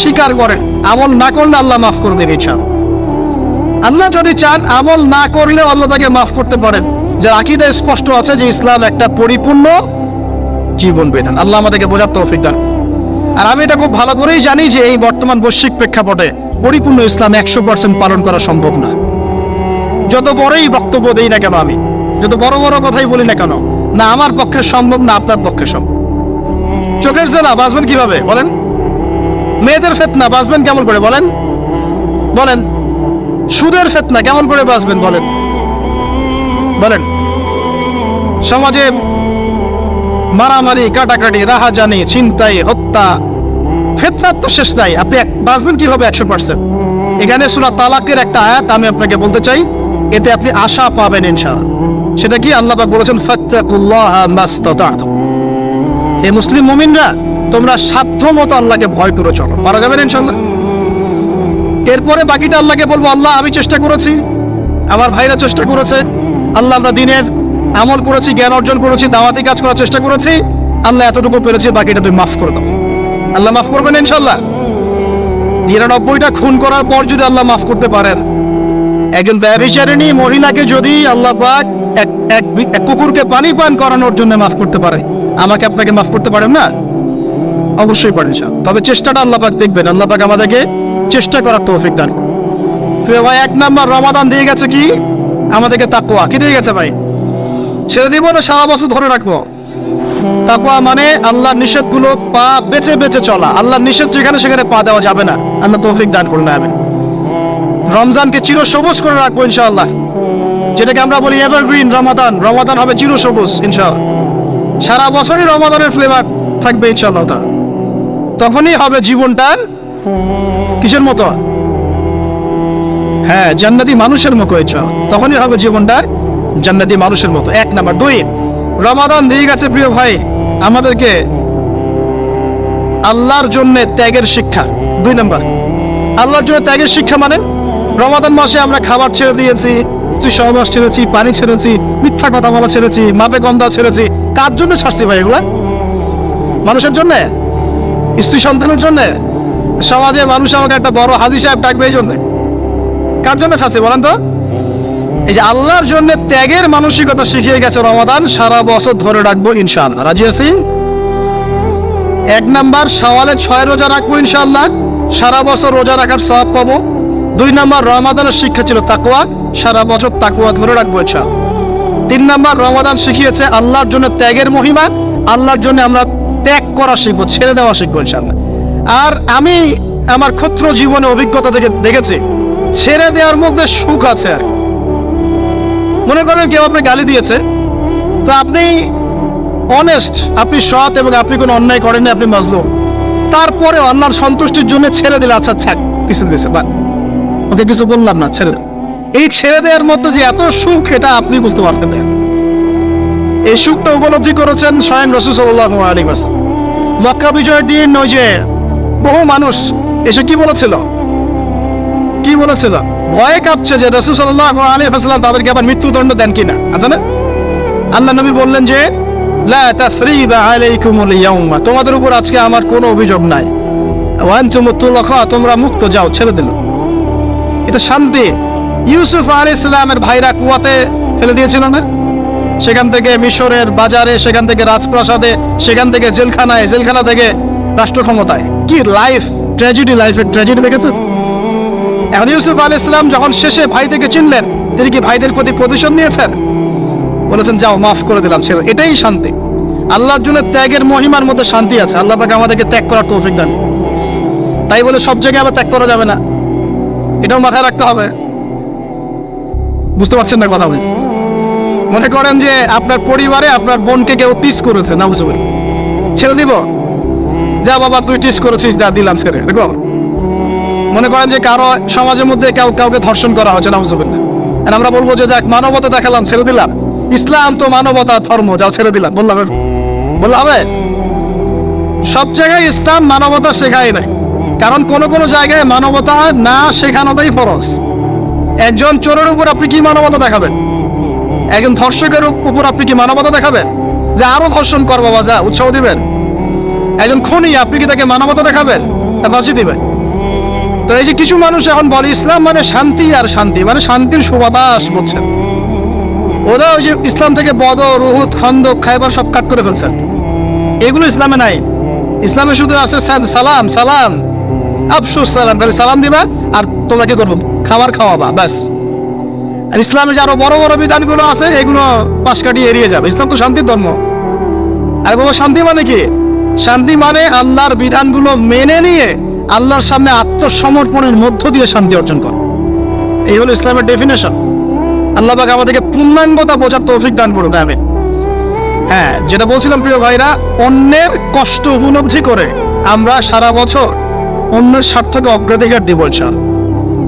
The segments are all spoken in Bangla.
স্বীকার করেন, আমল না করলে আল্লাহ মাফ করে দেবে ইচ্ছা আল্লাহ যদি চান আমল না করলে আল্লাহ তাকে মাফ করতে পারেন। যে আকিদা স্পষ্ট আছে যে ইসলাম একটা পরিপূর্ণ জীবন বিধান। আল্লাহ আমাদেরকে বোঝার তৌফিক দান। আর আমি এটা খুব ভালো করেই জানি যে এই বর্তমান বৈশ্বিক প্রেক্ষাপটে পরিপূর্ণ ইসলাম একশো পার্সেন্ট পালন করা সম্ভব না। যত বড়ই বক্তব্য দেই না কেন আমি, যত বড় বড় কথাই বলি না কেন, না আমার পক্ষে সম্ভব, না আপনার পক্ষে সম্ভব। চোখের জেলা বাঁচবেন কীভাবে? বলেন। মেয়েদের ফেতনা বাঁচবেন কেমন করে বলেন? বলেন। সুদের ফেতনা কেমন করে বাঁচবেন বলেন? বলেন। সমাজে মারামারি, কাটাকাটি, রাহাজানি চিন্তাই হত্যা, ফেতনার তো শেষ নাই। আপনি বাঁচবেন কীভাবে একশো পার্সেন্ট এখানে সুরা তালাকের একটা আয়াত আমি আপনাকে বলতে চাই। এতে আপনি আশা পাবেন ইনশাআল্লাহ। সেটা কি আল্লাহ বলেছেন, ফাত্তাকুল্লাহ মাস্তাতাতুম হে মুসলিম মুমিনরা তোমরা সাধ্য মতো আল্লাহকে ভয় করে, চলো। পারা যাবে না ইনশাআল্লাহ। এরপরে বাকিটা আল্লাহকে বলব, আল্লাহ, আমি চেষ্টা করেছি। আমার ভাইরা চেষ্টা করেছে। আল্লাহ, আমরা দিনের আমল করেছি, জ্ঞান অর্জন করেছি, দাওয়াতি কাজ করার চেষ্টা করেছি। আল্লাহ, এতটুকু পেরেছি, বাকিটা তুমি মাফ করে দাও। আল্লাহ, মাফ করবেন ইনশাল্লাহ নিরানব্বইটা খুন করার পর যদি আল্লাহ মাফ করতে পারেন, একজন ব্যবচারিণী মহিলাকে যদি আল্লাহ পাক এক কুকুরকে পানি পান করানোর জন্য মাফ করতে পারে, আমাকে আপনাকে মাফ করতে পারেন না? অবশ্যই পারেন। তবে চেষ্টাটা আল্লাপাক দেখবেন। আল্লাহ পাক আমাদেরকে চেষ্টা করার তৌফিক দান ভাই, এক নাম্বার রমাদান দিয়ে গেছে কি? আমাদেরকে তাকুয়া কি দিয়ে গেছে ভাই? ছেড়ে দিব না? সারা বছর ধরে রাখব। তাকুয়া মানে আল্লাহর নিষেধগুলো পা বেছে বেছে চলা। আল্লাহর নিষেধ যেখানে সেখানে পা দেওয়া যাবে না। আল্লাহ তৌফিক দান করুন। আমি রমজানকে চির সবুজ করে রাখব ইনশাআল্লাহ। যেটাকে আমরা বলি এভারগ্রিন রমাদান। রমাদান হবে চির সবুজ, ইনশাআল্লাহ। সারা বছরই রমাদানের ফ্লেভার থাকবে ইনশাআল্লাহ তাআলা। তখনই হবে জীবনটা কিসের মতো? হ্যাঁ জান্নাতি মানুষের মতো ইচ্ছা তখনই হবে জীবনটা জান্নাতি মানুষের মতো। এক নাম্বার। দুই, রমাদান দিয়ে গেছে প্রিয় ভাই। আমাদেরকে আল্লাহর জন্য ত্যাগের শিক্ষা। দুই নাম্বার। আল্লাহর জন্য ত্যাগের শিক্ষা মানে রমাদান মাসে আমরা খাবার ছেড়ে দিয়েছি সহবাস ছেড়েছি, পানি ছেড়েছি, মিথ্যা কথা বলা ছেড়েছি, মাপে গন্ধা ছেড়েছি। কার জন্য ছাড়ছি ভাই এগুলা? মানুষের জন্য? স্ত্রী সন্তানের জন্য সমাজে মানুষ আমাকে একটা বড় হাজি সাহেব ডাকবে এই জন্য। কার জন্য ছাড়ছি বলেন তো? এই যে আল্লাহর জন্য ত্যাগের মানসিকতা শিখিয়ে গেছে রমাদান, সারা বছর ধরে রাখব ইনশাআল্লাহ। রাজি আছি? এক নাম্বার, সওয়ালে ছয় রোজা রাখব ইনশাআল্লাহ। সারা বছর রোজা রাখার সওয়াব পাবো। দুই নাম্বার, রমাদানের শিক্ষা ছিল তাকুয়া সারা বছর তাকুয়া ধরে রাখব ইনশাআল্লাহ। তিন নাম্বার, রমাদান শিখিয়েছে আল্লাহর জন্য ত্যাগের মহিমা। আল্লাহর জন্য আমরা ত্যাগ করা শিখব, ছেড়ে দেওয়া শিখব ইনশাআল্লাহ। আর আমি আমার ক্ষুদ্র জীবনে অভিজ্ঞতা থেকে দেখেছি, ছেড়ে দেওয়ার মধ্যে সুখ আছে আর মনে করেন কেউ আপনি গালি দিয়েছে, তো আপনি অনেস্ট আপনি সৎ এবং আপনি কোনো অন্যায় করেননি আপনি মাজলুম। তারপরে আল্লাহর সন্তুষ্টির জন্য ছেড়ে দিলে আচ্ছা ছাক কিছু দিয়েছে বা ওকে, কিছু বললাম না, ছেড়ে। এই ছেড়ে দেওয়ার মধ্যে যে এত সুখ, এটা আপনি বুঝতে পারতেন না। এই সুখটা উপলব্ধি করেছেন স্বয়ং রসুল সাল্লাহ আলী মক্কা বিজয়ের দিন ওই যে বহু মানুষ এসে কি বলেছিল? কি বলেছিল? ভয়ে কাঁপছে যে রসুল সাল্লাহ আলী হাসলাম তাদেরকে আবার মৃত্যুদণ্ড দেন কিনা। আছে না? আল্লাহ নবী বললেন যে তোমাদের উপর আজকে আমার কোনো অভিযোগ নাই। তোমরা মুক্ত যাও, ছেড়ে দিল। এটা শান্তি। ইউসুফ আলাইহিস সালামের ভাইরা কুয়াতে ফেলে দিয়েছিল না? সেখান থেকে মিশরের বাজারে, সেখান থেকে রাজপ্রাসাদে, সেখান থেকে জেলখানায়, জেলখানা থেকে রাষ্ট্র ক্ষমতায় কি লাইফ ট্র্যাজেডি লাইফের ট্র্যাজেডি দেখেছেন? এখন ইউসুফ আলী ইসলাম যখন শেষে ভাই থেকে চিনলেন, তিনি কি ভাইদের প্রতি প্রতিশোধ নিয়েছেন? বলেছেন, যাও, মাফ করে দিলাম ছেলে এটাই শান্তি। আল্লাহর জন্য ত্যাগের মহিমার মধ্যে শান্তি আছে। আল্লাহ পাকে আমাদেরকে ত্যাগ করার তৌফিক দান তাই বলে সব জায়গায় আবার ত্যাগ করা যাবে না। এটাও মাথায় রাখতে হবে। বুঝতে পারছেন না কথা বলি মনে করেন যে আপনার পরিবারে আপনার বোনকে কেউ টিস করেছে না বুঝতে ছেড়ে দিব? যা বাবা, তুই টিস করেছিস, যা দিলাম ছেড়ে দেখো মনে করেন যে কারও সমাজের মধ্যে কেউ, কাউকে ধর্ষণ করা হচ্ছে না আমরা বলব যে যাক, মানবতা দেখালাম, ছেড়ে দিলাম। ইসলাম তো মানবতা, ধর্ম, যাও ছেড়ে দিলাম, বললাম বললাম সব জায়গায় ইসলাম মানবতা শেখায় নাই। কারণ কোন কোন জায়গায় মানবতা না শেখানোটাই ফরজ। একজন চোরের উপর আপনি কি মানবতা দেখাবেন? একজন ধর্ষকের উপর আপনি কি মানবতা দেখাবেন? যে আরও ধর্ষণ কর বাবা যা, উৎসাহ দিবেন? একজন খুনি, আপনি কি তাকে মানবতা দেখাবেন? তা ফাঁসি দিবে তো এই যে কিছু মানুষ এখন বলে, ইসলাম মানে শান্তি আর শান্তি মানে শান্তির সুবাতাস বলছেন। ওরা ওই যে ইসলাম থেকে বদ রুহুদ খন্দক, খাইবার সব কাট করে ফেলছেন। এগুলো ইসলামে নাই। ইসলামে শুধু আছে সালাম সালাম। আফসুস সালাম তাহলে সালাম দিবা আর তোমরা কি করব? খাবার খাওয়াবা, ব্যাস। আর ইসলামে যে আরও বড় বড় বিধানগুলো আছে, এগুলো পাশ কাটিয়ে এড়িয়ে যাবে। ইসলাম তো শান্তির ধর্ম। আর বাবা, শান্তি মানে কি? শান্তি মানে আল্লাহর বিধানগুলো মেনে নিয়ে আল্লাহর সামনে আত্মসমর্পণের মধ্য দিয়ে শান্তি অর্জন কর। এই হলো ইসলামের ডেফিনেশন আল্লাহ পাক আমাদেরকে পূর্ণাঙ্গতা বোঝার তৌফিক দান করুন আমি হ্যাঁ যেটা বলছিলাম প্রিয় ভাইরা, অন্যের কষ্ট উপলব্ধি করে আমরা সারা বছর অন্যের স্বার্থকে অগ্রাধিকার দিব।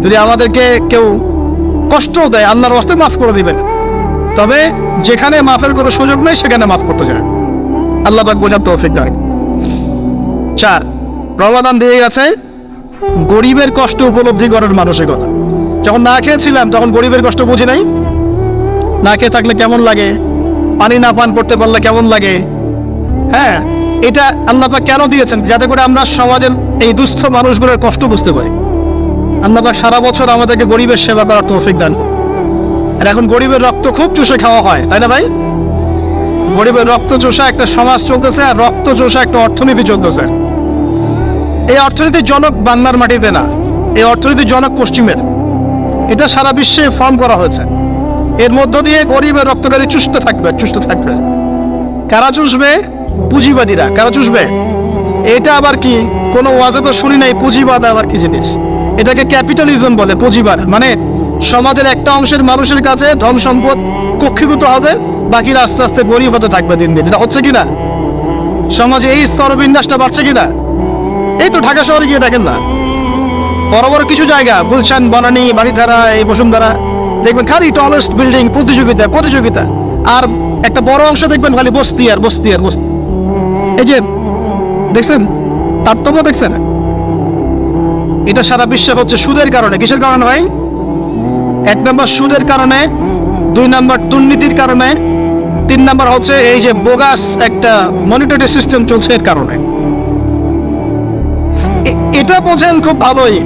যদি আমাদেরকে কেউ কষ্ট দেয়, আল্লাহর ওয়াস্তে মাফ করে দিবেন। তবে যেখানে মাফের কোনো সুযোগ নেই, সেখানে মাফ করতে যায় আল্লাহ পাক বোঝার তৌফিক দেয় চার, রমাদান দিয়ে গেছে, গরিবের কষ্ট উপলব্ধি করার মানসিকতা। যখন না খেয়েছিলাম, তখন গরিবের কষ্ট বুঝি নাই। না খেয়ে থাকলে কেমন লাগে? পানি না পান করতে পারলে কেমন লাগে? হ্যাঁ এটা আল্লাহ পাক কেন দিয়েছেন? যাতে করে আমরা সমাজের এই দুস্থ মানুষগুলোর কষ্ট বুঝতে পারি। আল্লাহ সারা বছর আমাদেরকে গরিবের সেবা করার তৌফিক দান আর এখন গরিবের রক্ত খুব চুষে খাওয়া হয়, তাই না ভাই? গরিবের রক্ত চোষা একটা সমাজ চলতেছে আর রক্ত চোষা একটা অর্থনীতি চলতেছে। এই অর্থনীতির জনক বাংলার মাটিতে না, এই অর্থনীতির জনক পশ্চিমের। এটা সারা বিশ্বে ফর্ম করা হয়েছে। এর মধ্য দিয়ে গরিবের রক্তকারী চুষ্ট থাকবে চুষ্ট থাকবে। কারা চুষবে? পুঁজিবাদীরা। কারা চুষবে? এটা আবার কি? কোনো ওয়াজে তো শুনি নাই, পুঁজিবাদ আবার কি জিনিস? এটাকে ক্যাপিটালিজম বলে পুঁজিবাদ। মানে সমাজের একটা অংশের মানুষের কাছে ধন সম্পদ কক্ষীভূত হবে, বাকিরা আস্তে আস্তে গরিব হতে থাকবে দিন দিন। এটা হচ্ছে কিনা? সমাজে এই স্তরবিন্যাসটা বাড়ছে কিনা? এই তো ঢাকা শহরে গিয়ে দেখেন না। বড় বড় কিছু জায়গা, গুলশান, বনানী বাড়িধারা এই বসুন্ধরা। দেখবেন খালি টলেস্ট বিল্ডিং প্রতিযোগিতা প্রতিযোগিতা। আর একটা বড় অংশ দেখবেন খালি বস্তি আর বস্তি আর বস্তি। এই যে, দেখছেন? তারতম্য দেখছেন? এটা সারা বিশ্বে হচ্ছে সুদের কারণে। কিসের কারণে ভাই? এক নম্বর সুদের কারণে, দুই নম্বর দুর্নীতির কারণে, তিন নম্বর হচ্ছে এই যে বোগাস একটা মনিটরি সিস্টেম চলছে এর কারণে। এটা বোঝেন খুব ভালোই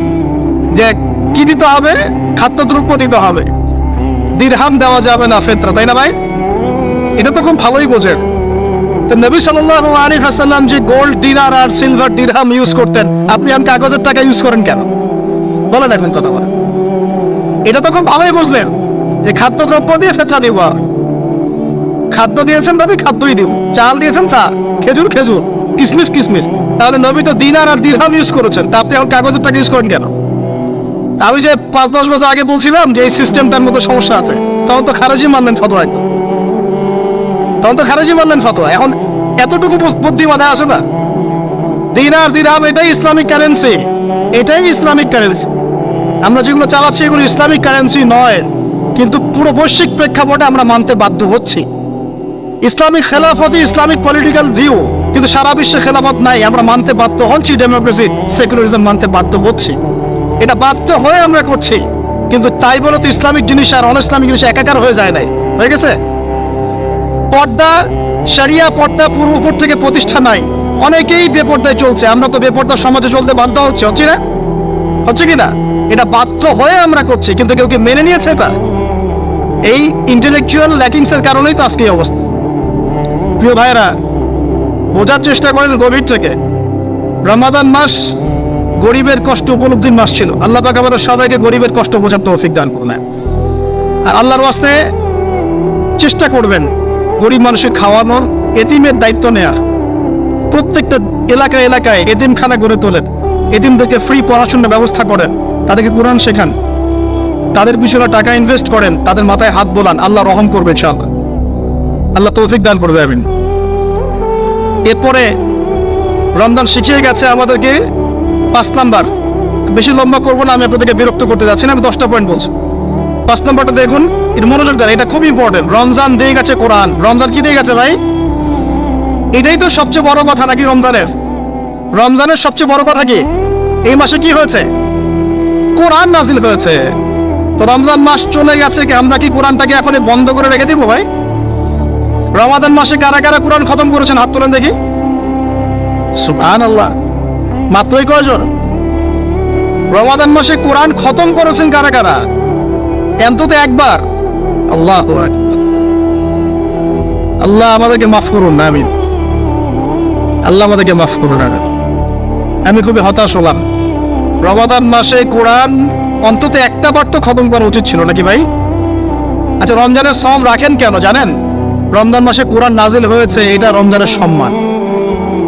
যে কি দিতে হবে? খাদ্যদ্রব্য দিতে হবে। দিরহাম দেওয়া যাবে না ফেতরা, তাই না ভাই? এটা তো খুব ভালোই বোঝেন। নবী সাল্লাল্লাহু আলাইহি ওয়াসাল্লাম যে গোল্ড দিনার আর সিলভার দিরহাম ইউজ করতেন, আপনি আর কাগজের টাকা ইউজ করেন কেন? কথা এটা তো খুব ভালোই বুঝলেন যে খাদ্যদ্রব্য দিয়ে দিব খাদ্য দিয়েছেন খাদ্যই দিব। চাল দিয়েছেন চাল, খেজুর খেজুর, কিসমিস কিসমিস। তাহলে নবী তো দিনার আর দিরহাম ইউজ করেছেন, তা আপনি কাগজের টাকা ইউজ করেন কেন? আমি যে পাঁচ দশ বছর আগে বলছিলাম যে এই সিস্টেমটার মতো সমস্যা আছে, তখন তো খারাজি মানলেন ফতোয়া একদম। তখন তো খারাজি মানলেন ফতোয়া। এখন এতটুকু বুদ্ধি মাথায় আসে না। দিনার দিরহাম এটাই ইসলামিক কারেন্সি এটাই ইসলামিক কারেন্সি আমরা যেগুলো চালাচ্ছি এগুলো ইসলামিক কারেন্সি নয়। কিন্তু পুরো বৈশ্বিক প্রেক্ষাপটে আমরা মানতে বাধ্য হচ্ছি। ইসলামিক খেলাফত ইসলামিক পলিটিক্যাল ভিউ কিন্তু সারা বিশ্বে খেলাফত নাই। আমরা মানতে বাধ্য হচ্ছি ডেমোক্রেসি সেকুলারিজম মানতে বাধ্য হচ্ছি। এটা বাধ্য হয়ে আমরা করছি। কিন্তু তাই বলে তো ইসলামিক জিনিস আর অন ইসলামিক জিনিস একাকার হয়ে যায় নাই। হয়ে গেছে? পর্দা, শরিয়া পর্দা পূর্ব উপর থেকে প্রতিষ্ঠা নাই। অনেকেই বেপর্দায় চলছে। আমরা তো বেপর্দা সমাজে চলতে বাধ্য হচ্ছে হচ্ছে না? হচ্ছে কি না? এটা বাধ্য হয়ে আমরা করছি, কিন্তু কেউ কি মেনে নিয়েছে এটা? এই ইন্টেলেকচুয়াল ল্যাকিংস এর কারণেই তো আজকে এই অবস্থা। প্রিয় ভাইরা বোঝার চেষ্টা করেন গভীর থেকে। রমাদান মাস গরিবের কষ্ট উপলব্ধির মাস ছিল। আল্লাহ পাক আমাদের সবাইকে গরিবের কষ্ট বোঝার তৌফিক দান করলেন আর আল্লাহর ওয়াস্তে চেষ্টা করবেন। গরিব মানুষের খাওয়ানোর এতিমের দায়িত্ব নেয়ার। প্রত্যেকটা এলাকায় এলাকায় এতিমখানা গড়ে তোলেন। এতিমদেরকে ফ্রি পড়াশোনার ব্যবস্থা করেন। তাদেরকে কোরআন শেখান। তাদের পিছনে টাকা ইনভেস্ট করেন। তাদের মাথায় হাত বোলান। আল্লাহ রহম করবে, ইনশাআল্লাহ। আল্লাহ তৌফিক দান করবে, আমিন। এরপরে রমজান শিখিয়ে গেছে আমাদেরকে পাঁচ নাম্বার। বেশি লম্বা করব না, আমি আপনাদেরকে বিরক্ত করতে যাচ্ছি না, আমি দশটা পয়েন্ট বলছি। পাঁচ নম্বরটা দেখুন, এটা মনোযোগ দেন, এটা খুব ইম্পর্টেন্ট রমজান দিয়ে গেছে কোরআন। রমজান কি দিয়ে গেছে ভাই? এটাই তো সবচেয়ে বড় কথা নাকি রমজানের? রমজানের সবচেয়ে বড় কথা কি? এই মাসে কি হয়েছে? কোরআন নাজিল হয়েছে। তো রমজান মাস চলে গেছে কি, আমরা কি কোরআনটাকে এখন বন্ধ করে রেখে দিব ভাই? রমাদান মাসে কারা কারা কোরআন খতম করেছেন? হাত তোলেন দেখি। সুবহান আল্লাহ মাত্রই কয়জন? রমাদান মাসে কোরআন খতম করেছেন কারা কারা? অন্তত একবার। আল্লাহ আল্লাহ আমাদেরকে মাফ করুন না আমিন। আল্লাহ আমাদেরকে মাফ করুন, আমিন। আমি খুবই হতাশ হলাম। রমাদান মাসে কোরআন অন্তত একটা বার তো খতম করা উচিত ছিল নাকি ভাই? আচ্ছা রমজানের সম রাখেন কেন, জানেন? রমজান মাসে কোরআন নাজিল হয়েছে, এটা রমজানের সম্মান।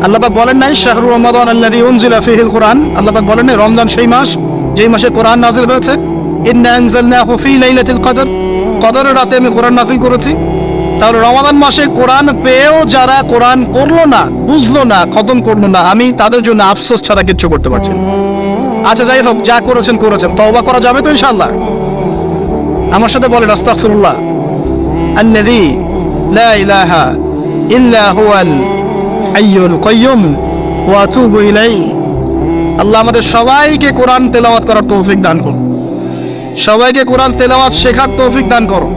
আল্লাহ বলেন নাই, শাহরু রমাদান আল্লাযী উনজিলা ফীহিল কোরআন। আল্লাহ বলেন নাই, রমজান সেই মাস, যেই মাসে কোরআন নাজিল হয়েছে লাইলাতুল কদর। কদরের রাতে আমি কোরআন নাজিল করেছি। তাহলে রমাদান মাসে কোরআন পেয়েও যারা কোরআন করল না, বুঝলো না, খতম করল না, আমি তাদের জন্য আফসোস ছাড়া কিচ্ছু করতে পারছি আচ্ছা যাই হোক, যা করেছেন করেছেন। তবা করা যাবে তো ইনশাল্লাহ আমার সাথে বলেন, আস্তাগফিরুল্লাহ। আল্লাযী লা ইলাহা ইল্লা হুয়াল হাইয়ুল কাইয়্যুম ওয়া আতুবু ইলাইহি। আল্লাহ আমাদের সবাইকে কোরআন তেলাওয়াত করার তৌফিক দান করুন। সবাইকে কোরআন তেলাওয়াত শেখার তৌফিক দান করো।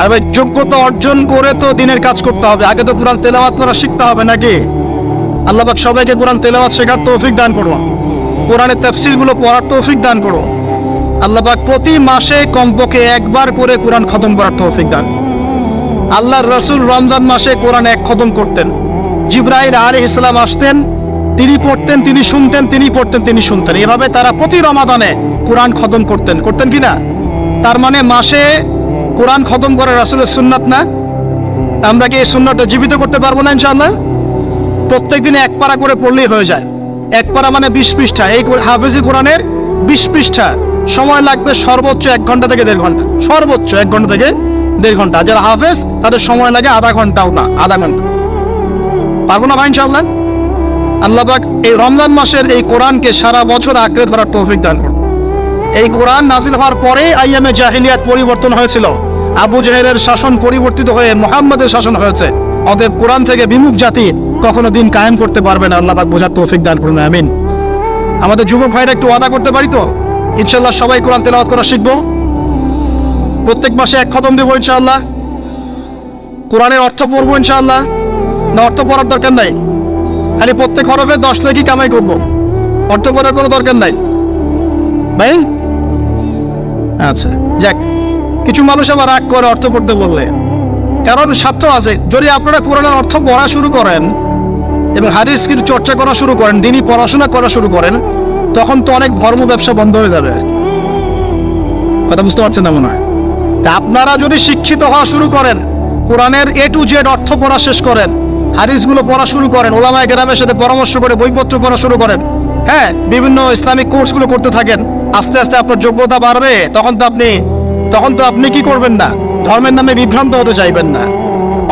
আর ভাই, যোগ্যতা অর্জন করে তো দিনের কাজ করতে হবে। আগে তো কোরআন তেলাওয়াত করা শিখতে হবে নাকি? আল্লাহ পাক সবাইকে কোরআন তেলাওয়াত শেখার তৌফিক দান করো। কোরআনের তাফসীরগুলো পড়ার তৌফিক দান করো। আল্লাহ পাক প্রতি মাসে কমপক্ষে একবার করে কোরআন খতম করার তৌফিক দান। আল্লাহর রসুল রমজান মাসে কোরআন এক খতম করতেন। জিব্রাইল আলী ইসলাম আসতেন, তিনি পড়তেন, তিনি শুনতেন, তিনি পড়তেন, তিনি শুনতেন। এভাবে তারা প্রতি রমাদানে কোরআন খতম করতেন। করতেন কি না? তার মানে মাসে কোরআন খতম করা রাসুলের সুন্নাত না? আমরা কি এই সুন্নাতটা জীবিত করতে পারব না ইনশাআল্লাহ? প্রত্যেক দিনে এক পারা করে পড়লেই হয়ে যায়। এক পারা মানে বিশ পৃষ্ঠা। এই হাফেজি কোরআনের বিশ পৃষ্ঠা। সময় লাগবে সর্বোচ্চ এক ঘণ্টা থেকে দেড় ঘণ্টা। সর্বোচ্চ এক ঘণ্টা থেকে দেড় ঘণ্টা। যারা হাফেজ, তাদের সময় লাগে আধা ঘন্টাও না, আধা ঘণ্টা। পারব না ভাই ইনশাআল্লাহ? আল্লাহবাক এই রমজান মাসের এই কোরআনকে সারা বছর আঁকড়ে ধরার তৌফিক দান করুন। এই কোরআন নাজিল হওয়ার পরে আইয়ামে জাহিলিয়াত পরিবর্তন হয়েছিল। আবু জাহেলের শাসন পরিবর্তিত হয়ে মোহাম্মদের শাসন হয়েছে। অতএব কোরআন থেকে বিমুখ জাতি কখনো দিন কায়েম করতে পারবে না। আল্লাহ পাক বোঝার তৌফিক দান করুন, আমিন। আমাদের যুবক ভাইরা একটু ওয়াদা করতে পারি তো? ইনশাল্লাহ সবাই কোরআন তেলাওয়াত করা শিখব। প্রত্যেক মাসে এক খতম দেবো ইনশাআল্লাহ। কোরআনের অর্থ পড়ব ইনশাআল্লাহ। না, অর্থ পড়ার দরকার নাই। খালি প্রত্যেক হরফে দশ লেখি কামাই করব। অর্থ করার কোনো দরকার নাই। ভাই আচ্ছা যাক। কিছু মানুষ আবার রাগ করে অর্থ পড়তে বললে। কারণ স্বার্থ আছে। যদি আপনারা কোরআনের অর্থ পড়া শুরু করেন এবং হাদিস কিছু চর্চা করা শুরু করেন, দিনই পড়াশোনা করা শুরু করেন, তখন তো অনেক ধর্ম ব্যবসা বন্ধ হয়ে যাবে। কথা বুঝতে পারছেন না মনে হয়? তা আপনারা যদি শিক্ষিত হওয়া শুরু করেন, কোরআনের এ টু জেড অর্থ পড়া শেষ করেন, হাদিসগুলো পড়া শুরু করেন, ওলামায় গ্রামের সাথে পরামর্শ করে বইপত্র পড়া শুরু করেন হ্যাঁ বিভিন্ন ইসলামিক কোর্সগুলো করতে থাকেন আস্তে আস্তে আপনার যোগ্যতা বাড়বে, তখন তো আপনি, তখন তো আপনি কি করবেন না? ধর্মের নামে বিভ্রান্ত হতে চাইবেন না।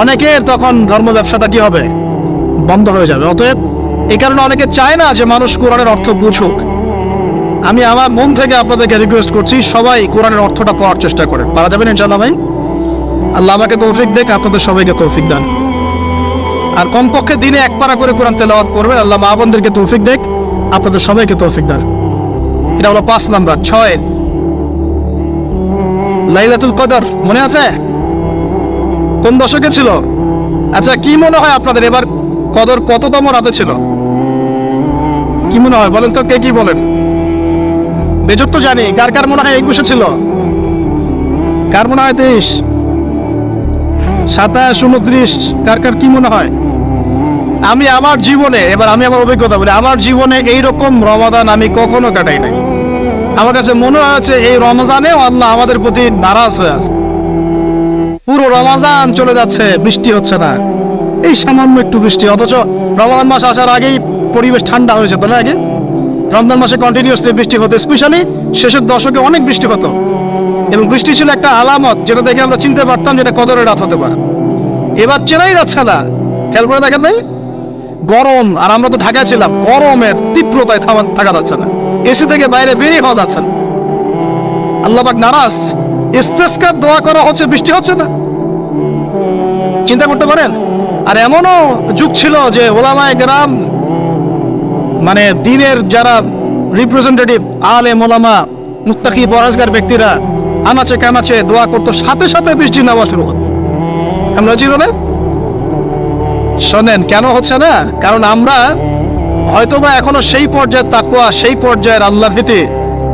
অনেকের তখন ধর্ম ব্যবসাটা কি হবে? বন্ধ হয়ে যাবে। অতএব এই কারণে অনেকে চায় না যে মানুষ কোরআনের অর্থ বুঝুক। আমি আমার মন থেকে আপনাদেরকে রিকোয়েস্ট করছি, সবাই কোরআনের অর্থটা পড়ার চেষ্টা করেন। পারা যাবেন ইনশাল্লাহ ভাই? আল্লাহ আমাকে তৌফিক দেখ আপনাদের সবাইকে তৌফিক দান। আর কমপক্ষে দিনে এক পারা করে কোরআন তেলাওয়াত করবেন। আল্লাহ মা বোনদেরকে তৌফিক দেখ আপনাদের সবাইকে তৌফিক দান। এটা হলো পাঁচ নাম্বার, ছয়। লাইলাতুল কদর, মনে আছে? কোন দশকে ছিল? আচ্ছা কি মনে হয় আপনাদের? এবার কদর কততম রাতে ছিল? কি মনে হয়? বলেন তো কে কি বলেন? বেজর তো জানি, কার কার মনে হয় একুশে ছিল? কার মনে হয় তেইশ? সাতাশ, উনত্রিশ, কার কার কি মনে হয়? আমি আমার জীবনে, এবার আমি আমার অভিজ্ঞতা বলি, আমার জীবনে এইরকম রমাদান আমি কখনো কাটাই নাই। আমার কাছে মনে হয়েছে এই রমজানে আল্লাহ আমাদের প্রতি নারাজ হয়ে আছে। পুরো রমাজান চলে যাচ্ছে, বৃষ্টি হচ্ছে না। এই সামান্য একটু বৃষ্টি, অথচ রমজান মাস আসার আগেই পরিবেশ ঠান্ডা হয়ে যেত না আগে? রমজান মাসে কন্টিনিউসলি বৃষ্টি হতো স্পেশালি শেষের দশকে অনেক বৃষ্টি হতো। এবং বৃষ্টি ছিল একটা আলামত, যেটা দেখে আমরা চিনতে পারতাম যেটা কদরের রাত হতে পারে। এবার চেনাই যাচ্ছে না। খেয়াল করে দেখেন ভাই। গরম, আর আমরা তো ঢাকায় ছিলাম, গরমের তীব্রতায় থাকা যাচ্ছে না। এসি থেকে বাইরে বেরিয়ে হওয়া যাচ্ছে না। আল্লাহ পাক নারাজ। ইস্তেস্কার দোয়া করা হচ্ছে, বৃষ্টি হচ্ছে না। চিন্তা করতে পারেন? আর এমনও যুগ ছিল যে ওলামায় গ্রাম মানে দিনের যারা রিপ্রেজেন্টেটিভ আলে মোলামা মুত্তাকি পরাজগার ব্যক্তিরা, আনাচে কানাচে দোয়া করতো, সাথে সাথে বৃষ্টি নামা শুরু হতো। আমরা না শোনেন, কেন হচ্ছে না? কারণ আমরা হয়তো বা এখনও সেই পর্যায়ের তাকুয়া সেই পর্যায়ের আল্লাহ ভীতি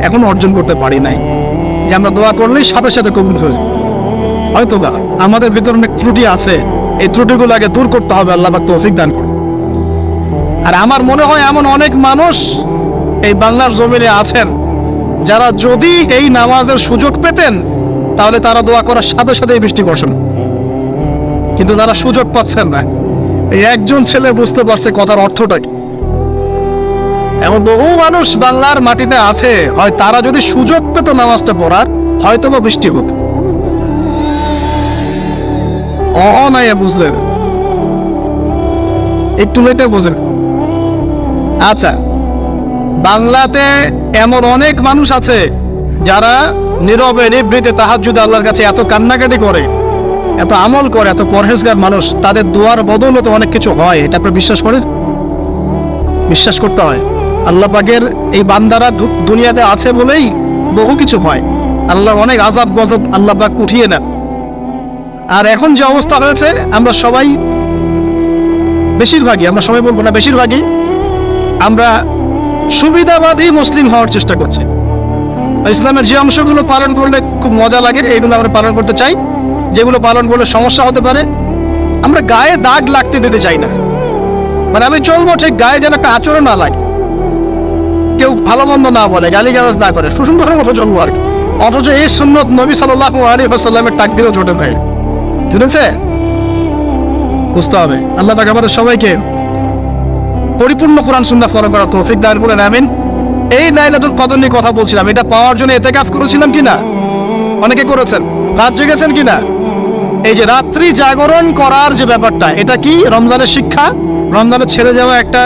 এখনও অর্জন করতে পারি নাই। যে আমরা দোয়া করলেই সাথে সাথে কবুল হয়ে যায় হয়তো বা আমাদের ভিতরে অনেক ত্রুটি আছে। এই ত্রুটিগুলো আগে দূর করতে হবে, আল্লাহ তৌফিক দান করুন। আর আমার মনে হয় এমন অনেক মানুষ এই বাংলার জমিনে আছেন, যারা যদি এই নামাজের সুযোগ পেতেন, তাহলে তারা দোয়া করার সাথে সাথে বৃষ্টি বর্ষণ। কিন্তু তারা সুযোগ পাচ্ছেন না। এই একজন ছেলে বুঝতে পারছে কথার অর্থটা এমন বহু মানুষ বাংলার মাটিতে আছে, হয় তারা যদি সুযোগ পেত নামাজটা পড়ার হয়তো বা বৃষ্টি হতো। বুঝলেন। একটু লেটে বুঝলেন আচ্ছা বাংলাতে এমন অনেক মানুষ আছে যারা নীরবে নিবৃতে তাহার যদি আল্লাহর কাছে এত কান্নাকাটি করে। এত আমল করে, এত পরহেজগার মানুষ, তাদের দোয়ার বদৌলতে অনেক কিছু হয়, এটা আপনার বিশ্বাস করেন? বিশ্বাস করতে হয়। আল্লাহ পাকের এই বান্দারা দুনিয়াতে আছে বলেই বহু কিছু হয়। আল্লাহর অনেক আজাব গজব আল্লাহ পাক উঠিয়ে নেন। আর এখন যে অবস্থা হয়েছে, আমরা সবাই বেশিরভাগই, আমরা সবাই বলব না বেশিরভাগই, আমরা সুবিধাবাদী মুসলিম হওয়ার চেষ্টা করছি। ইসলামের যে অংশগুলো পালন করলে খুব মজা লাগে এইগুলো আমরা পালন করতে চাই। যেগুলো পালন করলে সমস্যা হতে পারে, আমরা গায়ে দাগ লাগতে দিতে চাই না। মানে আমি চলবো ঠিক গায়ে যেন একটা আচরণ না লাগে। কেউ ভালো মন্দ না বলে গালি গালাজ না করে সুন্দরের মতো চলবো আর। অথচ এই সুন্নত নবী সাল্লাহ আলী সাল্লামের টাক দিলেও জোটে ভাই। বুঝেছে বুঝতে হবে। আল্লাহ পাক আমাদের সবাইকে পরিপূর্ণ কোরআন সুন্নাহ ফলো করা তৌফিক দায়ের বলেন আমিন। এই লাইলাতুল কদর নিয়ে কথা বলছিলাম, এটা পাওয়ার জন্য এতেকাফ করেছিলাম কিনা? অনেকে করেছেন। রাত জেগেছেন কিনা? এই যে রাত্রি জাগরণ করার যে ব্যাপারটা, এটা কি রমজানের শিক্ষা? রমজানের ছেড়ে যাওয়া একটা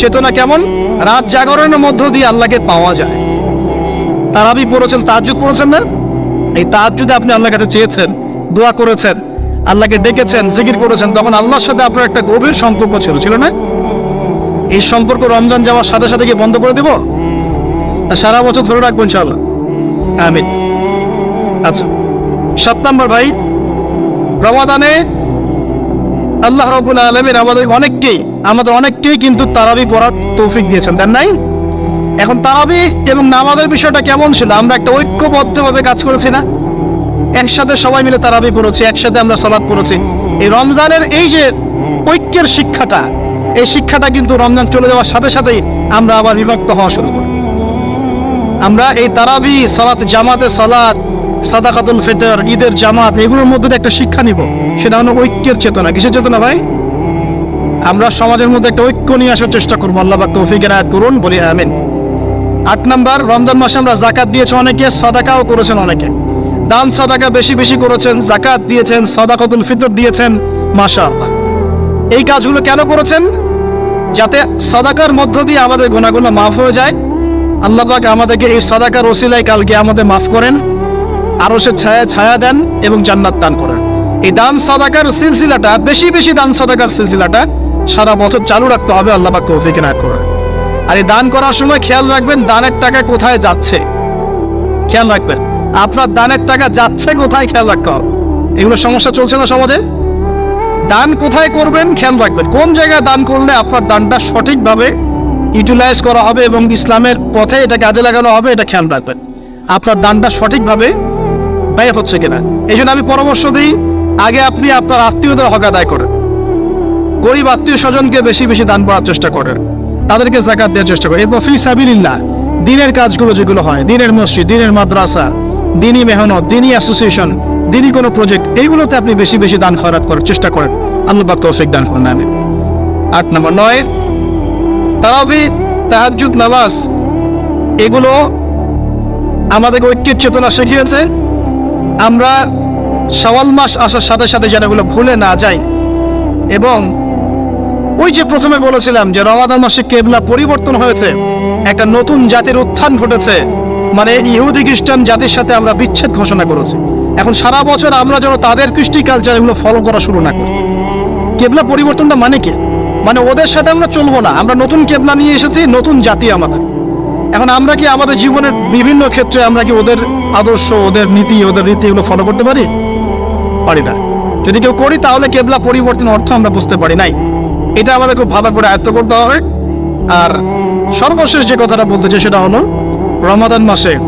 চেতনা কেমন? রাত জাগরণের মধ্য দিয়ে আল্লাহকে পাওয়া যায়। তারাবি পড়েছেন, তাজ্জুদ পড়েছেন না? এই তাজ্জুদে আপনি আল্লাহর কাছে চেয়েছেন, দোয়া করেছেন, আল্লাহকে ডেকেছেন, জিকির করেছেন, তখন আল্লাহর সাথে আপনার একটা গভীর সম্পর্ক ছিল ছিল না? এই সম্পর্ক রমজান যাওয়ার সাথে সাথে কি বন্ধ করে দেব? সারা বছর ধরে রাখব ইনশাআল্লাহ। আমিন। আচ্ছা সাত নম্বর ভাই রমাদানে আল্লাহ রবুল আলমীর আমাদের অনেককেই আমাদের অনেককেই কিন্তু তারাবি পড়ার তৌফিক দিয়েছেন তার নাই? এখন তারাবি এবং নামাজের বিষয়টা কেমন ছিল? আমরা একটা ঐক্যবদ্ধভাবে কাজ করেছি না? একসাথে সবাই মিলে তারাবি পড়েছি, একসাথে আমরা সলাৎ পড়েছি। এই রমজানের এই যে ঐক্যের শিক্ষাটা, এই শিক্ষাটা কিন্তু রমজান চলে যাওয়ার সাথে সাথেই আমরা আবার বিভক্ত হওয়া শুরু করি। আমরা এই তারাবি, সালাত, জামাতে সালাত সাদাকাতুল ফিতর, ঈদের জামাত, এগুলোর মধ্যে একটা শিক্ষা নিব। সেটা হলো ঐক্যের চেতনা। কিসের চেতনা ভাই? আমরা সমাজের মধ্যে একটা ঐক্য নিয়ে আসার চেষ্টা করব। আল্লাহ তৌফিক এনায়েত করুন, বলি আমিন। আট নাম্বার, রমজান মাসে আমরা জাকাত দিয়েছি অনেকে, সদাকাও করেছেন অনেকে। দান সদাকা বেশি বেশি করেছেন জাকাত দিয়েছেন, সদাকাতুল ফিতর দিয়েছেন মাশা এই কাজগুলো কেন করেছেন? যাতে সদাকার মধ্য দিয়ে আমাদের গুণাগুলো মাফ হয়ে যায়। আল্লাহ আমাদেরকে এই সদাকার ওসিলায় কালকে আমাদের মাফ করেন। আরও সে ছায়া ছায়া দেন এবং জান্নাত দান করেন। এই দান সদাকার সিলসিলাটা, বেশি বেশি দান সদাকার সিলসিলাটা সারা বছর চালু রাখতে হবে, আল্লাহ পাক তৌফিক না করে আর এই দান করার সময় খেয়াল রাখবেন দানের টাকা কোথায় যাচ্ছে। খেয়াল রাখবেন, আপনার দানের টাকা যাচ্ছে কোথায় খেয়াল রাখতে হবে। এগুলো সমস্যা চলছে না সমাজে? দান কোথায় করবেন খেয়াল রাখবেন, কোন জায়গায় দান করলে আপনার দানটা সঠিকভাবে ইউটিলাইজ করা হবে এবং ইসলামের পথে এটা কাজে লাগানো হবে, এটা খেয়াল রাখবেন। আপনার দানটা সঠিকভাবে ব্যয় হচ্ছে কিনা? এই জন্য আমি পরামর্শ দিই, আগে আপনি আপনার আত্মীয়দের হক আদায় করেন। গরিব আত্মীয় স্বজনকে বেশি বেশি দান করার চেষ্টা করেন। তাদেরকে জাকাত দেওয়ার চেষ্টা করেন। এরপর ফি সাবিলিল্লাহ, দিনের কাজগুলো যেগুলো হয়, দিনের মসজিদ, দিনের মাদ্রাসা দিনী মেহনত দিনী অ্যাসোসিয়েশন দিনী কোনো প্রজেক্ট এইগুলোতে আপনি বেশি বেশি দান খয়রাত করার চেষ্টা করেন। আল্লাহ পাক তৌফিক দান করেন আমি আট নম্বর, নয়, তারাবি, তাহাজ্জুদ, নামাজ, এগুলো আমাদের ঐক্যের চেতনা শিখিয়েছে। আমরা সওয়াল মাস আসার সাথে সাথে যেন এগুলো ভুলে না যাই। এবং ওই যে প্রথমে বলেছিলাম যে রমাদান মাসে কেবলা পরিবর্তন হয়েছে, একটা নতুন জাতির উত্থান ঘটেছে মানে ইহুদি খ্রিস্টান জাতির সাথে আমরা বিচ্ছেদ ঘোষণা করেছি। এখন সারা বছর আমরা যেন তাদের কৃষ্টি কালচার এগুলো ফলো করা শুরু না করি। কেবলা পরিবর্তনটা মানে কি? মানে ওদের সাথে আমরা চলবো না। আমরা নতুন কেবলা নিয়ে এসেছি, নতুন জাতি আমাদের। এখন আমরা কি আমাদের জীবনের বিভিন্ন ক্ষেত্রে আমরা কি ওদের আদর্শ, ওদের নীতি, ওদের রীতি এগুলো ফলো করতে পারি? পারি না। যদি কেউ করি, তাহলে কেবলা পরিবর্তন অর্থ আমরা বুঝতে পারি নাই। এটা আমাদের খুব ভালো করে আয়ত্ত করতে হবে। আর সর্বশেষ যে কথাটা বলতে চাই, সেটা হলো, রমাদান মাসে